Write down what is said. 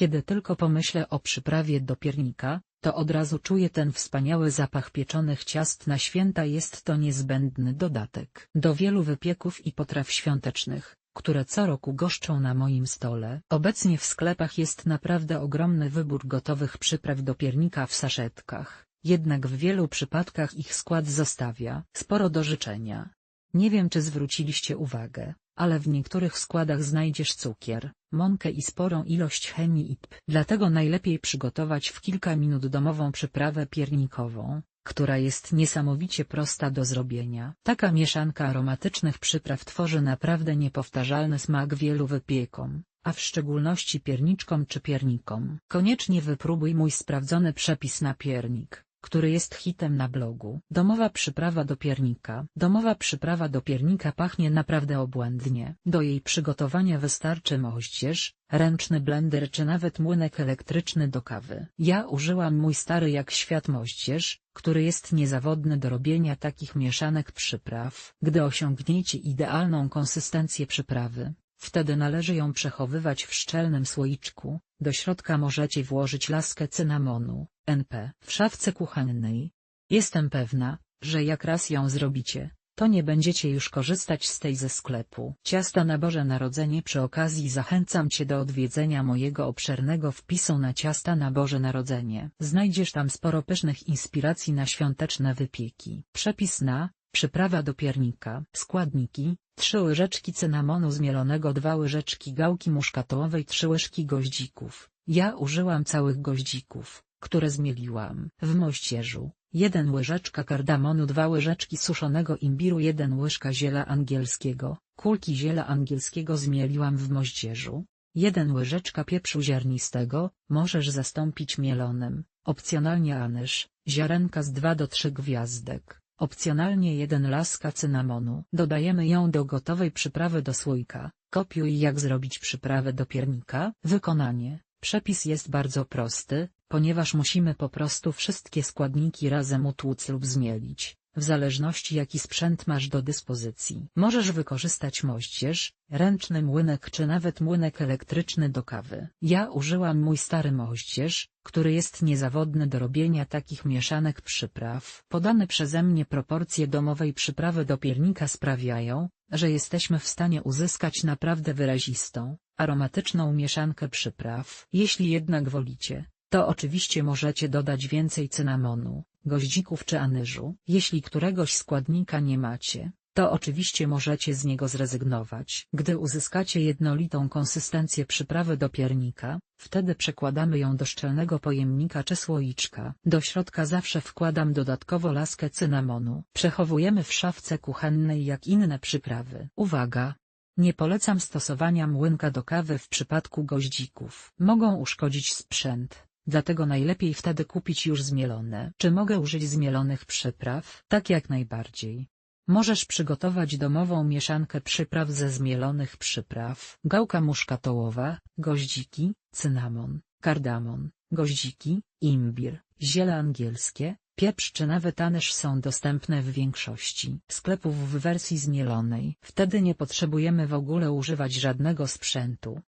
Kiedy tylko pomyślę o przyprawie do piernika, to od razu czuję ten wspaniały zapach pieczonych ciast na święta jest to niezbędny dodatek do wielu wypieków i potraw świątecznych, które co roku goszczą na moim stole. Obecnie w sklepach jest naprawdę ogromny wybór gotowych przypraw do piernika w saszetkach, jednak w wielu przypadkach ich skład zostawia sporo do życzenia. Nie wiem czy zwróciliście uwagę, ale w niektórych składach znajdziesz cukier, mąkę i sporą ilość chemii IP. Dlatego najlepiej przygotować w kilka minut domową przyprawę piernikową, która jest niesamowicie prosta do zrobienia. Taka mieszanka aromatycznych przypraw tworzy naprawdę niepowtarzalny smak wielu wypiekom, a w szczególności pierniczkom czy piernikom. Koniecznie wypróbuj mój sprawdzony przepis na piernik który jest hitem na blogu. Domowa przyprawa do piernika. Domowa przyprawa do piernika pachnie naprawdę obłędnie. Do jej przygotowania wystarczy moździerz, ręczny blender czy nawet młynek elektryczny do kawy. Ja użyłam mój stary jak świat moździerz, który jest niezawodny do robienia takich mieszanek przypraw. Gdy osiągniecie idealną konsystencję przyprawy, Wtedy należy ją przechowywać w szczelnym słoiczku, do środka możecie włożyć laskę cynamonu, NP. W szafce kuchennej. Jestem pewna, że jak raz ją zrobicie, to nie będziecie już korzystać z tej ze sklepu. Ciasta na Boże Narodzenie Przy okazji zachęcam Cię do odwiedzenia mojego obszernego wpisu na ciasta na Boże Narodzenie. Znajdziesz tam sporo pysznych inspiracji na świąteczne wypieki. Przepis na Przyprawa do piernika. Składniki 3 łyżeczki cynamonu zmielonego 2 łyżeczki gałki muszkatołowej 3 łyżki goździków. Ja użyłam całych goździków, które zmieliłam. W moździerzu 1 łyżeczka kardamonu 2 łyżeczki suszonego imbiru 1 łyżka ziela angielskiego, kulki ziela angielskiego zmieliłam w moździerzu. 1 łyżeczka pieprzu ziarnistego, możesz zastąpić mielonym, opcjonalnie anyż, ziarenka z 2 do 3 gwiazdek. Opcjonalnie jeden laska cynamonu. Dodajemy ją do gotowej przyprawy do słoika. Kopiuj jak zrobić przyprawę do piernika. Wykonanie. Przepis jest bardzo prosty, ponieważ musimy po prostu wszystkie składniki razem utłuc lub zmielić w zależności jaki sprzęt masz do dyspozycji. Możesz wykorzystać moździerz, ręczny młynek czy nawet młynek elektryczny do kawy. Ja użyłam mój stary moździerz, który jest niezawodny do robienia takich mieszanek przypraw. Podane przeze mnie proporcje domowej przyprawy do piernika sprawiają, że jesteśmy w stanie uzyskać naprawdę wyrazistą, aromatyczną mieszankę przypraw. Jeśli jednak wolicie, to oczywiście możecie dodać więcej cynamonu, goździków czy anyżu. Jeśli któregoś składnika nie macie, to oczywiście możecie z niego zrezygnować. Gdy uzyskacie jednolitą konsystencję przyprawy do piernika, wtedy przekładamy ją do szczelnego pojemnika czy słoiczka. Do środka zawsze wkładam dodatkowo laskę cynamonu. Przechowujemy w szafce kuchennej jak inne przyprawy. Uwaga! Nie polecam stosowania młynka do kawy w przypadku goździków. Mogą uszkodzić sprzęt. Dlatego najlepiej wtedy kupić już zmielone. Czy mogę użyć zmielonych przypraw? Tak jak najbardziej. Możesz przygotować domową mieszankę przypraw ze zmielonych przypraw. Gałka muszkatołowa, goździki, cynamon, kardamon, goździki, imbir, ziele angielskie, pieprz czy nawet anyż są dostępne w większości sklepów w wersji zmielonej. Wtedy nie potrzebujemy w ogóle używać żadnego sprzętu.